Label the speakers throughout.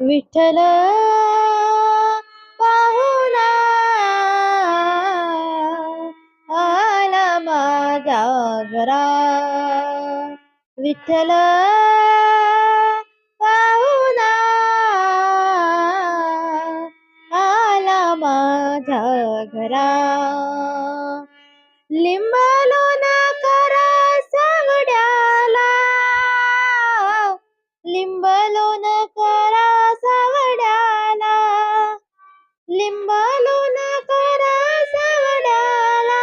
Speaker 1: विठ्ठल पाहुना आला माझा घरा. विठ्ठल पाहुना आला माझा घरा. लिंबालो लिंबलोन करा सावड्याला लिंबलोन करा सावड्याला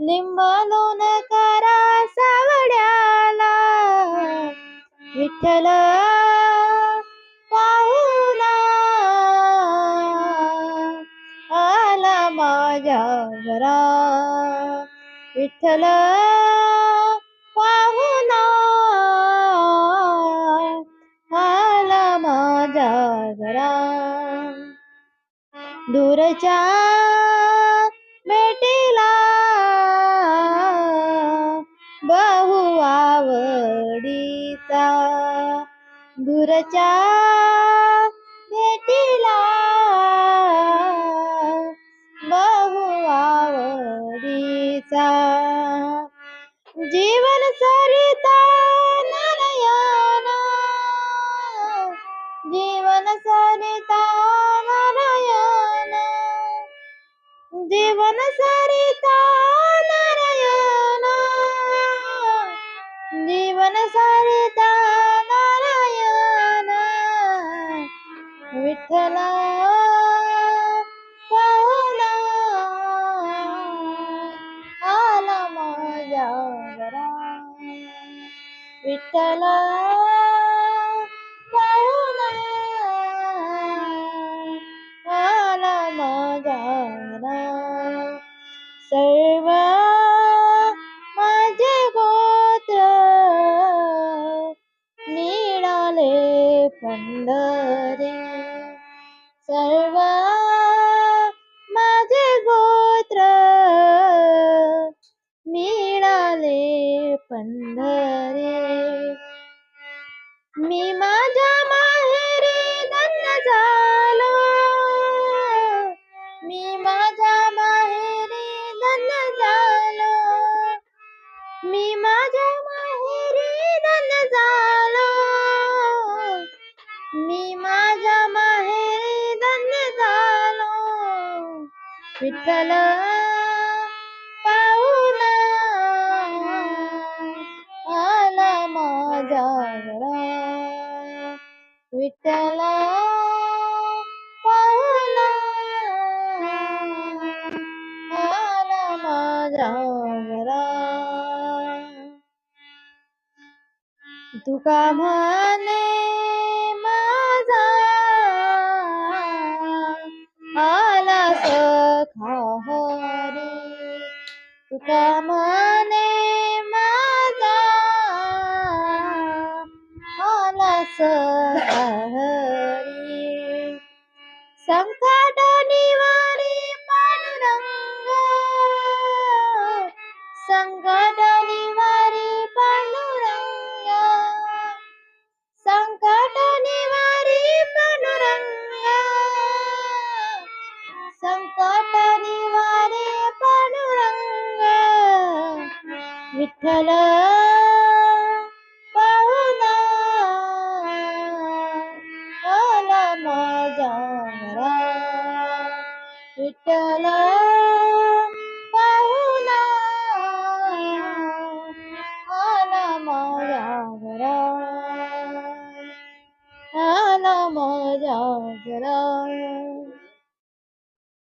Speaker 1: लिंबलोन करा सावडाला विठ्ठल पाहुणा आला माझ्या घरा विठ्ठल माझ्या घरा दूरच्या भेटीला बहु आवडीचा. दूरच्या भेटीला बहु आवडीचा. जीव जीवन सरिता नारायण जीवन सरिता नारायण विठ्ठला पाहुणा आला माझ्या घरा देवा माझे गोत्र. मिळाले पंढरे. सर्व माझे गोत्र. मिळाले पंढरे. मी माझ्या विठ्ठल पाहुणा आला माझ्या घरा विठ्ठल पाहुणा आला माझ्या घरा तुका म्हणे Kamane mata Malah sehari? Sangka niwari mari panudangga Sangka Vitthal पाहुणा आला माझ्या घरा विठ्ठल पाहुणा आला माझ्या घरा आला माझ्या घरा